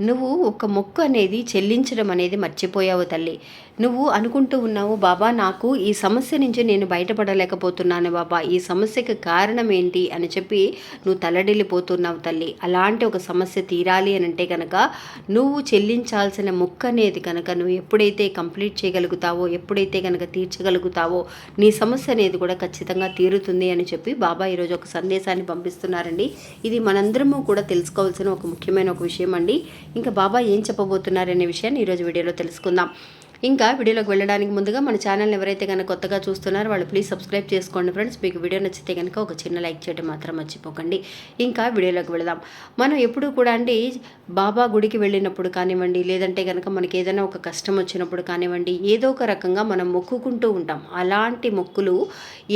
నువ్వు ఒక మొక్కు అనేది చెల్లించడం అనేది మర్చిపోయావు తల్లి. నువ్వు అనుకుంటూ ఉన్నావు బాబా నాకు ఈ సమస్య నుంచి నేను బయటపడలేకపోతున్నాను బాబా. ఈ సమస్యకి కారణం ఏంటి? అని చెప్పి నువ్వు తలడిల్లిపోతున్నావు తల్లి. అలాంటి ఒక సమస్య తీరాలి అని అంటే కనుక నువ్వు చెల్లించాల్సిన మొక్కు అనేది కనుక నువ్వు ఎప్పుడైతే కంప్లీట్ చేయగలుగుతావో ఎప్పుడైతే కనుక తీర్చగలుగుతావో నీ సమస్య అనేది కూడా ఖచ్చితంగా తీరుతుంది అని చెప్పి బాబా ఈరోజు ఒక సందేశాన్ని పంపిస్తున్నారండి. ఇది మనందరము కూడా తెలుసుకోవాల్సిన ఒక ముఖ్యమైన ఒక విషయం అండి. ఇంకా బాబా ఏం చెప్పబోతున్నారనే విషయాన్ని ఈరోజు వీడియోలో తెలుసుకుందాం. ఇంకా వీడియోలోకి వెళ్ళడానికి ముందుగా మన ఛానల్ని ఎవరైతే కనుక కొత్తగా చూస్తున్నారో వాళ్ళు ప్లీజ్ సబ్స్క్రైబ్ చేసుకోండి ఫ్రెండ్స్. మీకు వీడియో నచ్చితే కనుక ఒక చిన్న లైక్ చేయడం మాత్రం మర్చిపోకండి. ఇంకా వీడియోలోకి వెళదాం. మనం ఎప్పుడు కూడా అండి బాబా గుడికి వెళ్ళినప్పుడు కానివ్వండి లేదంటే కనుక మనకి ఏదైనా ఒక కష్టం వచ్చినప్పుడు కానివ్వండి ఏదో ఒక రకంగా మనం మొక్కుకుంటూ ఉంటాం. అలాంటి మొక్కులు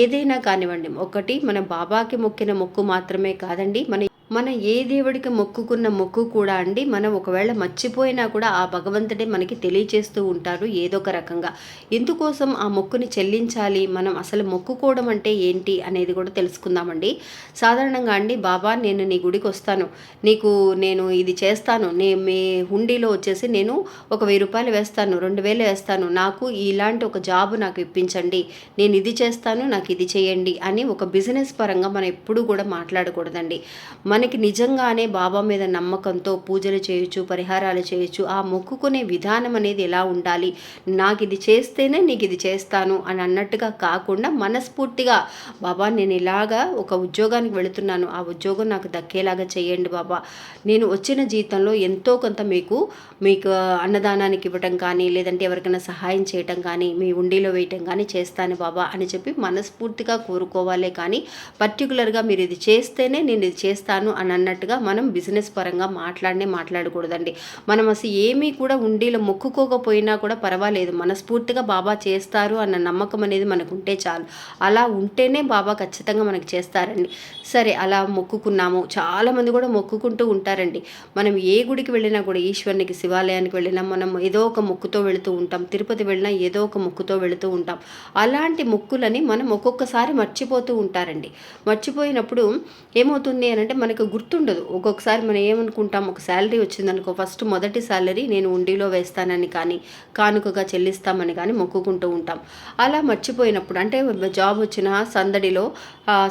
ఏదైనా కానివ్వండి ఒకటి మన బాబాకి మొక్కిన మొక్కు మాత్రమే కాదండి మన మన ఏ దేవుడికి మొక్కుకున్న మొక్కు కూడా అండి మనం ఒకవేళ మర్చిపోయినా కూడా ఆ భగవంతుడే మనకి తెలియచేస్తూ ఉంటారు ఏదో ఒక రకంగా. ఎందుకోసం ఆ మొక్కుని చెల్లించాలి? మనం అసలు మొక్కుకోవడం అంటే ఏంటి అనేది కూడా తెలుసుకుందామండి. సాధారణంగా అండి బాబా నేను నీ గుడికి వస్తాను. నీకు నేను ఇది చేస్తాను. నే మీ హుండీలో వచ్చేసి నేను ఒక వెయ్యి రూపాయలు వేస్తాను. రెండు వేలు వేస్తాను. నాకు ఇలాంటి ఒక జాబ్ నాకు ఇప్పించండి. నేను ఇది చేస్తాను నాకు ఇది చేయండి అని ఒక బిజినెస్ పరంగా మనం ఎప్పుడూ కూడా మాట్లాడకూడదండి. మన మనకి నిజంగానే బాబా మీద నమ్మకంతో పూజలు చేయొచ్చు పరిహారాలు చేయొచ్చు ఆ మొక్కుకునే విధానం అనేది ఎలా ఉండాలి? నాకు ఇది చేస్తేనే నీకు ఇది చేస్తాను అని అన్నట్టుగా కాకుండా మనస్ఫూర్తిగా బాబా నేను ఇలాగా ఒక ఉద్యోగానికి వెళుతున్నాను. ఆ ఉద్యోగం నాకు దక్కేలాగా చేయండి బాబా. నేను వచ్చిన జీతంలో ఎంతో కొంత మీకు మీకు అన్నదానానికి ఇవ్వటం కానీ లేదంటే ఎవరికైనా సహాయం చేయటం కానీ మీ ఉండిలో వేయటం కానీ చేస్తాను బాబా అని చెప్పి మనస్ఫూర్తిగా కోరుకోవాలే కానీ పర్టికులర్గా మీరు ఇది చేస్తేనే నేను ఇది చేస్తాను అని అన్నట్టుగా మనం బిజినెస్ పరంగా మాట్లాడనే మాట్లాడకూడదండి. మనం అసలు ఏమీ కూడా ఉండీలో మొక్కుకోకపోయినా కూడా పర్వాలేదు. మనస్ఫూర్తిగా బాబా చేస్తారు అన్న నమ్మకం అనేది మనకు ఉంటే చాలు. అలా ఉంటేనే బాబా ఖచ్చితంగా మనకు చేస్తారండి. సరే అలా మొక్కుకున్నాము. చాలామంది కూడా మొక్కుకుంటూ ఉంటారండి. మనం ఏ గుడికి వెళ్ళినా కూడా ఈశ్వరునికి శివాలయానికి వెళ్ళినా మనం ఏదో ఒక మొక్కుతో వెళుతూ ఉంటాం. తిరుపతి వెళ్ళినా ఏదో ఒక మొక్కుతో వెళుతూ ఉంటాం. అలాంటి మొక్కులని మనం ఒక్కొక్కసారి మర్చిపోతూ ఉంటారండి. మర్చిపోయినప్పుడు ఏమవుతుంది అని అంటే మనకు గుర్తుండదు. ఒక్కొక్కసారి మనం ఏమనుకుంటాం ఒక శాలరీ వచ్చిందనుకో ఫస్ట్ మొదటి శాలరీ నేను ఉండిలో వేస్తానని కానీ కానుకగా చెల్లిస్తామని కానీ మొక్కుకుంటూ ఉంటాం. అలా మర్చిపోయినప్పుడు అంటే జాబ్ వచ్చిన సందడిలో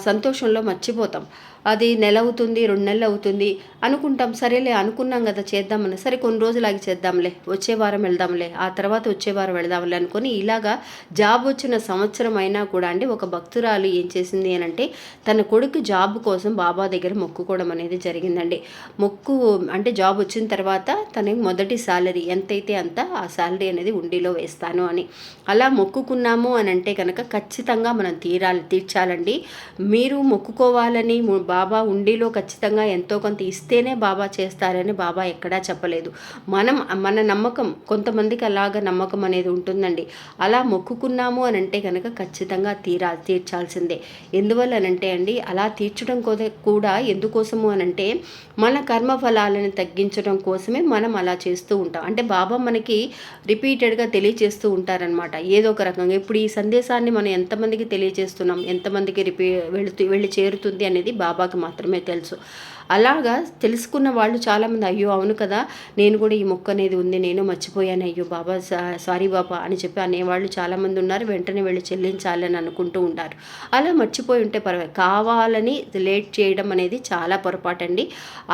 సంతోషంలో మర్చిపోతాం. అది నెల అవుతుంది రెండు నెలలు అవుతుంది అనుకుంటాం. సరేలే అనుకున్నాం కదా చేద్దామని. సరే కొన్ని రోజులు ఆగి చేద్దాంలే. వచ్చే వారం వెళ్దాంలే. ఆ తర్వాత వచ్చే వారం వెళ్దాంలే అనుకొని ఇలాగా జాబ్ వచ్చిన సంవత్సరం అయినా కూడా అండి ఒక భక్తురాలు ఏం చేసింది అని అంటే తన కొడుకు జాబ్ కోసం బాబా దగ్గర మొక్కుకోవడం అనేది జరిగిందండి. మొక్కు అంటే జాబ్ వచ్చిన తర్వాత తనకి మొదటి శాలరీ ఎంతైతే అంత ఆ శాలరీ అనేది ఉండిలో వేస్తాను అని. అలా మొక్కుకున్నాము అని అంటే కనుక ఖచ్చితంగా మనం తీరాలి తీర్చాలండి. మీరు మొక్కుకోవాలని బాబా ఉండిలో ఖచ్చితంగా ఎంతో కొంత ఇస్తేనే బాబా చేస్తారని బాబా ఎక్కడా చెప్పలేదు. మనం మన నమ్మకం కొంతమందికి అలాగ నమ్మకం అనేది ఉంటుందండి. అలా మొక్కుకున్నాము అని అంటే కనుక ఖచ్చితంగా తీరా తీర్చాల్సిందే. ఎందువల్లనంటే అండి అలా తీర్చడం కోద- కూడా ఎందుకోసము అని అంటే మన కర్మఫలాలను తగ్గించడం కోసమే మనం అలా చేస్తూ ఉంటాం. అంటే బాబా మనకి రిపీటెడ్గా తెలియచేస్తూ ఉంటారనమాట ఏదో ఒక రకంగా. ఇప్పుడు ఈ సందేశాన్ని మనం ఎంతమందికి తెలియజేస్తున్నాం ఎంతమందికి రిపీ వెళుతూ వెళ్ళి చేరుతుంది అనేది బాబా బాబాకి మాత్రమే తెలుసు. అలాగా తెలుసుకున్న వాళ్ళు చాలామంది అయ్యో అవును కదా నేను కూడా ఈ మొక్క అనేది ఉంది నేను మర్చిపోయాను అయ్యో బాబా సారీ బాబా అని చెప్పి అనేవాళ్ళు చాలామంది ఉన్నారు. వెంటనే వెళ్ళి చెల్లించాలని అనుకుంటూ ఉంటారు. అలా మర్చిపోయి ఉంటే పర్వాలేదు. కావాలని లేట్ చేయడం అనేది చాలా పొరపాటండి.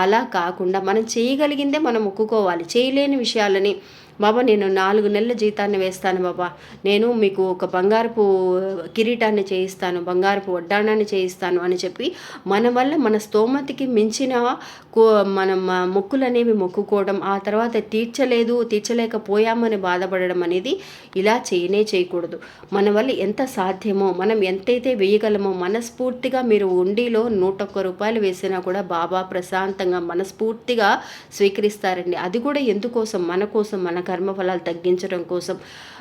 అలా కాకుండా మనం చేయగలిగిందే మనం ఒక్కుకోవాలి చేయలేని విషయాలని బాబా నేను నాలుగు నెలల జీతాన్ని వేస్తాను బాబా. నేను మీకు ఒక బంగారపు కిరీటాన్ని చేయిస్తాను బంగారపు వడ్డాణాన్ని చేయిస్తాను అని చెప్పి మన వల్ల మన స్తోమతికి మించిన కో- మనం మొక్కులు అనేవి మొక్కుకోవడం ఆ తర్వాత తీర్చలేదు తీర్చలేకపోయామని బాధపడడం అనేది ఇలా చేయనే చేయకూడదు. మన వల్ల ఎంత సాధ్యమో మనం ఎంతైతే వేయగలమో మనస్ఫూర్తిగా మీరు ఉండిలో నూట ఒక్క రూపాయలు వేసినా కూడా బాబా ప్రశాంతంగా మనస్ఫూర్తిగా స్వీకరిస్తారండి. అది కూడా ఎందుకోసం? మన కోసం మన కర్మఫలాలు తగ్గించడం కోసం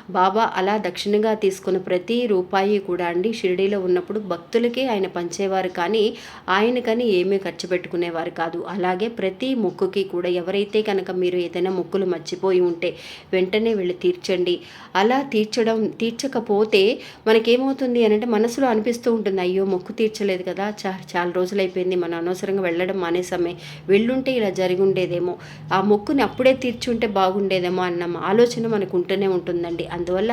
బాబా అలా దక్షిణగా తీసుకున్న ప్రతి రూపాయి కూడా అండి షిరిడీలో ఉన్నప్పుడు భక్తులకే ఆయన పంచేవారు కానీ ఆయన కానీ ఏమీ ఖర్చు పెట్టుకునేవారు కాదు. అలాగే ప్రతి మొక్కుకి కూడా ఎవరైతే కనుక మీరు ఏదైనా మొక్కులు మర్చిపోయి ఉంటే వెంటనే వెళ్ళి తీర్చండి. అలా తీర్చడం తీర్చకపోతే మనకేమవుతుంది అని అంటే మనసులో అనిపిస్తూ ఉంటుంది అయ్యో మొక్కు తీర్చలేదు కదా చా చాలా రోజులైపోయింది మనం అనవసరంగా వెళ్ళడం మానేసమే వెళ్ళుంటే ఇలా జరిగి ఉండేదేమో ఆ మొక్కుని అప్పుడే తీర్చుంటే బాగుండేదేమో అన్న ఆలోచన మనకు ఉంటూనే ఉంటుందండి. అందువల్ల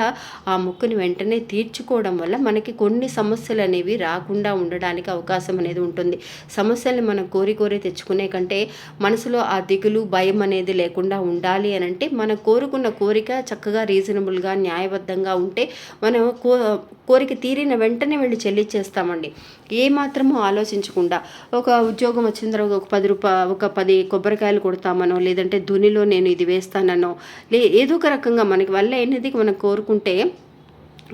ఆ మొక్కుని వెంటనే తీర్చుకోవడం వల్ల మనకి కొన్ని సమస్యలు అనేవి రాకుండా ఉండడానికి అవకాశం అనేది ఉంటుంది. సమస్యల్ని మనం కోరి కోరి తెచ్చుకునే కంటే మనసులో ఆ దిగులు భయం అనేది లేకుండా ఉండాలి అని అంటే మనం కోరుకున్న కోరిక చక్కగా రీజనబుల్గా న్యాయబద్ధంగా ఉంటే మనం కో కోరిక తీరిన వెంటనే వెళ్ళి చెల్లించేస్తామండి ఏ మాత్రమూ ఆలోచించకుండా ఒక ఉద్యోగం వచ్చిన తర్వాత ఒక పది రూపా ఒక పది కొబ్బరికాయలు కొడతామనో లేదంటే ధునిలో నేను ఇది వేస్తాననో లే ఏదో ఒక రకంగా మనకి వల్ల అయినది మనం కోరుకుంటే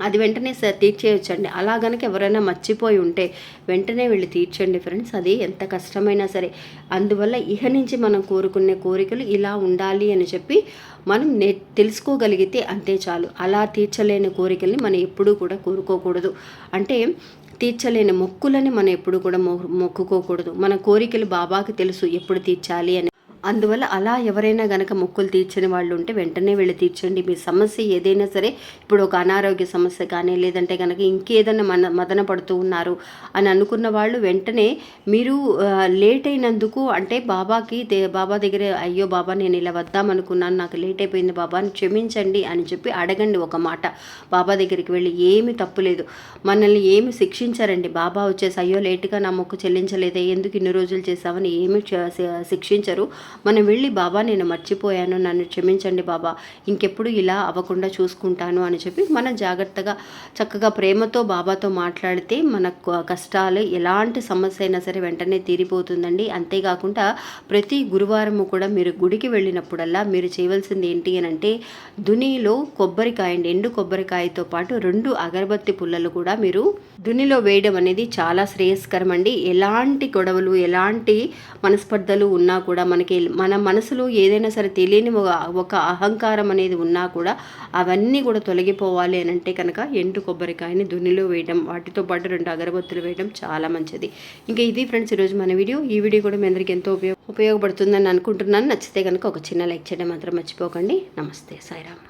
అది వెంటనే స తీర్చేయొచ్చండి. అలా గనక ఎవరైనా మర్చిపోయి ఉంటే వెంటనే వెళ్ళి తీర్చండి ఫ్రెండ్స్. అది ఎంత కష్టమైనా సరే. అందువల్ల ఇహ నుంచి మనం కోరుకునే కోరికలు ఇలా ఉండాలి అని చెప్పి మనం నే తెలుసుకోగలిగితే అంతే చాలు. అలా తీర్చలేని కోరికల్ని మనం ఎప్పుడూ కూడా కోరుకోకూడదు. అంటే తీర్చలేని మొక్కులని మనం ఎప్పుడు కూడా మొ మొక్కుకోకూడదు. మన కోరికలు బాబాకి తెలుసు ఎప్పుడు తీర్చాలి అని అందువల్ల అలా ఎవరైనా గనక మొక్కులు తీర్చని వాళ్ళు ఉంటే వెంటనే వెళ్ళి తీర్చండి. మీ సమస్య ఏదైనా సరే ఇప్పుడు ఒక అనారోగ్య సమస్య కానీ లేదంటే కనుక ఇంకేదైనా మన మదన పడుతూ ఉన్నారు అని అనుకున్న వాళ్ళు వెంటనే మీరు లేట్ అయినందుకు అంటే బాబాకి బాబా దగ్గర అయ్యో బాబా నేను ఇలా వద్దాం అనుకున్నాను నాకు లేట్ అయిపోయింది బాబా అని క్షమించండి అని చెప్పి అడగండి ఒక మాట. బాబా దగ్గరికి వెళ్ళి ఏమి తప్పులేదు మనల్ని ఏమి శిక్షించారండి. బాబా వచ్చేసి అయ్యో లేటుగా నా మొక్కు చెల్లించలేదే ఎందుకు ఇన్ని రోజులు చేసామని ఏమి శిక్షించరు. మనం వెళ్ళి బాబా నేను మర్చిపోయాను నన్ను క్షమించండి బాబా ఇంకెప్పుడు ఇలా అవ్వకుండా చూసుకుంటాను అని చెప్పి మనం జాగ్రత్తగా చక్కగా ప్రేమతో బాబాతో మాట్లాడితే మన కష్టాలు ఎలాంటి సమస్య అయినా సరే వెంటనే తీరిపోతుందండి. అంతేకాకుండా ప్రతి గురువారము కూడా మీరు గుడికి వెళ్ళినప్పుడల్లా మీరు చేయవలసింది ఏంటి అని అంటే దునిలో కొబ్బరికాయ అండి ఎండు కొబ్బరికాయతో పాటు రెండు అగరబత్తి పుల్లలు కూడా మీరు దునిలో వేయడం అనేది చాలా శ్రేయస్కరం అండి ఎలాంటి గొడవలు ఎలాంటి మనస్పర్ధలు ఉన్నా కూడా మనకి మన మనసులో ఏదైనా సరే తెలియని ఒక అహంకారం అనేది ఉన్నా కూడా అవన్నీ కూడా తొలగిపోవాలి అని అంటే కనుక ఎండు కొబ్బరికాయని దున్నిలో వేయడం వాటితో పాటు రెండు అగరబత్తులు వేయడం చాలా మంచిది. ఇంకా ఇది ఫ్రెండ్స్ ఈరోజు మన వీడియో. ఈ వీడియో కూడా మీ అందరికీ ఎంతో ఉపయోగ ఉపయోగపడుతుందని అనుకుంటున్నాను. నచ్చితే కనుక ఒక చిన్న లైక్ చేయడం మాత్రం మర్చిపోకండి. నమస్తే. సాయిరామ్.